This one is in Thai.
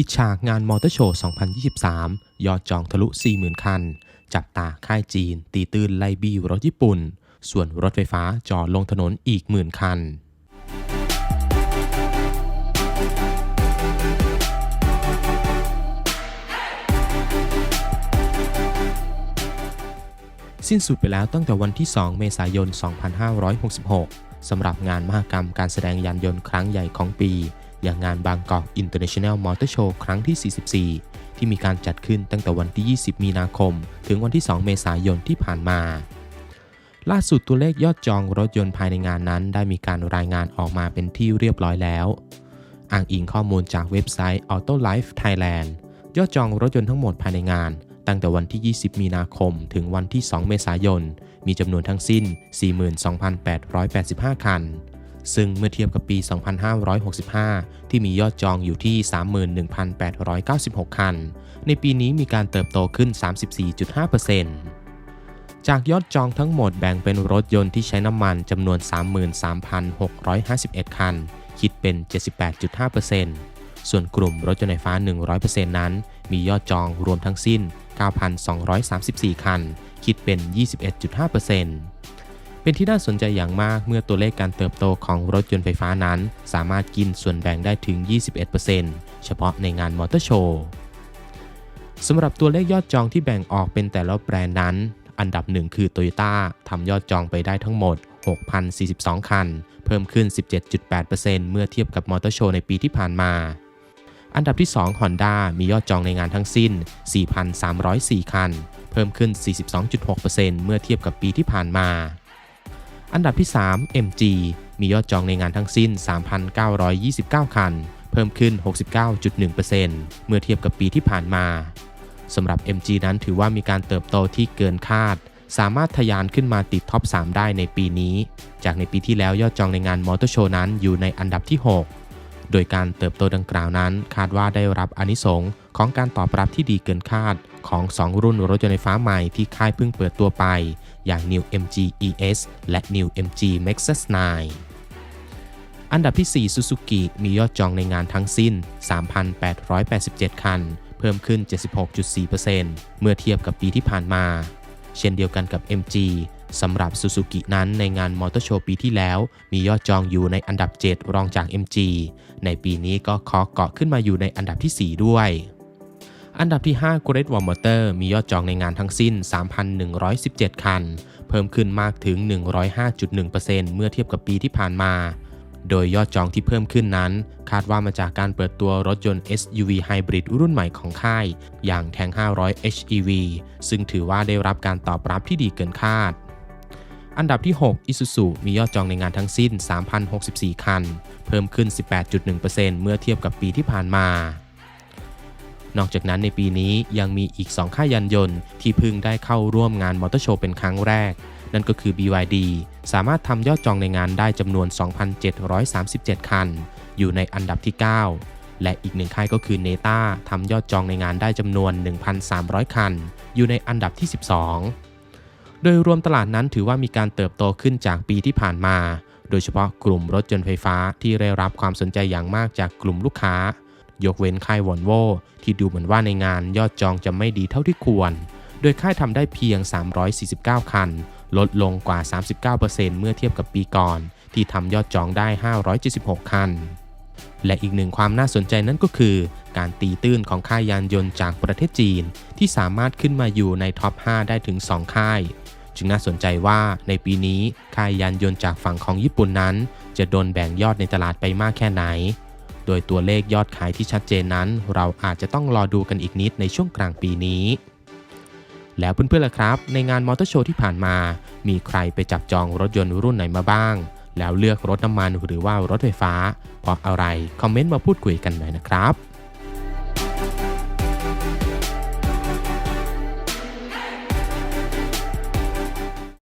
ปิดฉากงานมอเตอร์โชว์ 2023 ยอดจองทะลุ 40,000 คัน จับตาค่ายจีน ตีตื้นไล่บี้รถญี่ปุ่น ส่วนรถไฟฟ้าจอดลงถนนอีกหมื่นคันสิ้นสุดไปแล้วตั้งแต่วันที่ 2 เมษายน 2566 สำหรับงานมหกรรมการแสดงยานยนต์ครั้งใหญ่ของปี อย่างงานบางกอก International Motor Show ครั้งที่ 44 ที่มีการจัดขึ้นตั้งแต่วันที่ 20 มีนาคม ถึงวันที่ 2 เมษายนที่ผ่านมา ล่าสุดตัวเลขยอดจองรถยนต์ภายในงานนั้น ได้มีการรายงานออกมาเป็นที่เรียบร้อยแล้ว อ้างอิงข้อมูลจากเว็บไซต์ Auto Life Thailand ยอดจองรถยนต์ทั้งหมดภายในงาน ตั้งแต่วันที่ 20 มีนาคม ถึงวันที่ 2 เมษายน มีจำนวนทั้งสิ้น 42,885 คัน ซึ่งเมื่อเทียบกับปี 2565 ที่มียอดจองอยู่ที่ 31,896 คัน ในปีนี้มีการเติบโตขึ้น 34.5%จากยอดจองทั้งหมดแบ่งเป็นรถยนต์ที่ใช้น้ำมันจำนวน 33,651 คัน คิดเป็น 78.5%ส่วนกลุ่มรถยนต์ไฟฟ้า 100%นั้น มียอดจองรวมทั้งสิ้น 9,234 คัน คิดเป็น 21.5% เป็นที่น่าสนใจอย่างมากเมื่อตัวเลขการเติบโตของรถยนต์ไฟฟ้านั้น สามารถกินส่วนแบ่งได้ถึง 21%เฉพาะในงานมอเตอร์โชว์สำหรับตัวเลขยอดจองที่แบ่งออกเป็นแต่ละแบรนด์นั้น อันดับหนึ่งคือ Toyota ทำยอดจองไปได้ทั้งหมด 6,042 คัน เพิ่มขึ้น 17.8%เมื่อเทียบกับมอเตอร์โชว์ในปีที่ผ่านมา อันดับที่ 2 Honda มียอดจองในงานทั้งสิ้น 4,304 คัน เพิ่มขึ้น 42.6%เมื่อเทียบกับปีที่ผ่านมา อันดับที่ 3 MG มียอดจองในงานทั้งสิ้น 3,929 คัน เพิ่มขึ้น 69.1%เมื่อเทียบกับปีที่ผ่านมาสำหรับ MG นั้นถือว่ามีการเติบโตที่เกินคาด สามารถทะยานขึ้นมาติดท็อป 3 ได้ในปีนี้ จากในปีที่แล้วยอดจองในงานมอเตอร์โชว์นั้นอยู่ในอันดับที่ 6 โดยการเติบโตดังกล่าวนั้น คาดว่าได้รับอนิสงส์ของการตอบรับที่ดีเกินคาดของ 2 รุ่นรถยนต์ไฟฟ้าใหม่ที่ค่ายเพิ่งเปิดตัวไป อย่าง New MG ES และ New MG Nexus 9 อันดับที่ 4 Suzuki มียอดจองในงานทั้งสิ้น 3,887 คัน เพิ่มขึ้น 76.4%เมื่อเทียบกับปีที่ผ่านมา เช่นเดียวกันกับ MG สำหรับ Suzuki นั้นในงานมอเตอร์โชว์ปีที่แล้ว มียอดจองอยู่ในอันดับ 7 รองจาก MG ในปีนี้ก็ขอเกาะขึ้นมาอยู่ในอันดับที่ 4 ด้วย อันดับที่ 5 Great Wall Motor มียอดจองในงานทั้งสิ้น 3,117 คัน เพิ่มขึ้นมากถึง 105.1%เมื่อเทียบกับปีที่ผ่านมา โดยยอดจองที่เพิ่มขึ้นนั้น คาดว่ามาจากการเปิดตัวรถยนต์ SUV Hybrid รุ่นใหม่ของค่าย อย่าง Tank 500 HEV ซึ่งถือว่าได้รับการตอบรับที่ดีเกินคาดอันดับที่ 6 Isuzu มียอดจองในงานทั้งสิ้น 3,064 คัน เพิ่มขึ้น 18.1%เมื่อเทียบกับปีที่ผ่านมา นอกจากนั้นในปีนี้ยังมีอีก 2 ค่ายยานยนต์ ที่เพิ่งได้เข้าร่วมงานมอเตอร์โชว์เป็นครั้งแรก นั่นก็คือ BYD สามารถทำยอดจองในงานได้จำนวน 2,737 คัน อยู่ในอันดับที่ 9 และอีกหนึ่งค่ายก็คือ Neta ทำยอดจองในงานได้จำนวน 1,300 คัน อยู่ในอันดับที่ 12 โดยรวมตลาดนั้นถือว่ามีการเติบโตขึ้นจากปีที่ผ่านมา โดยเฉพาะกลุ่มรถยนต์ไฟฟ้าที่ได้รับความสนใจอย่างมากจากกลุ่มลูกค้า ยกเว้นค่ายวอนโวที่ดูเหมือนว่าในงานยอดจองจะไม่ดีเท่าที่ควร โดยค่ายทำได้เพียง 349 คัน ลดลงกว่า 39%เมื่อเทียบกับปีก่อน ที่ทำยอดจองได้ 576 คัน และอีกหนึ่งความน่าสนใจนั่นก็คือ การตีตื้นของค่ายยานยนต์จากประเทศจีน ที่สามารถขึ้นมาอยู่ในท็อป 5 ได้ถึง 2 ค่าย จึงน่าสนใจว่าในปีนี้ค่ายยานยนต์จากฝั่งของญี่ปุ่นนั้น จะโดนแบ่งยอดในตลาดไปมากแค่ไหน โดยตัวเลขยอดขายที่ชัดเจนนั้น เราอาจจะต้องรอดูกันอีกนิดในช่วงกลางปีนี้ แล้วเพื่อนๆล่ะครับ ในงานมอเตอร์โชว์ที่ผ่านมา มีใครไปจับจองรถยนต์รุ่นไหนมาบ้าง แล้วเลือกรถน้ำมันหรือว่ารถไฟฟ้า เพราะอะไร คอมเมนต์มาพูดคุยกันหน่อยนะครับ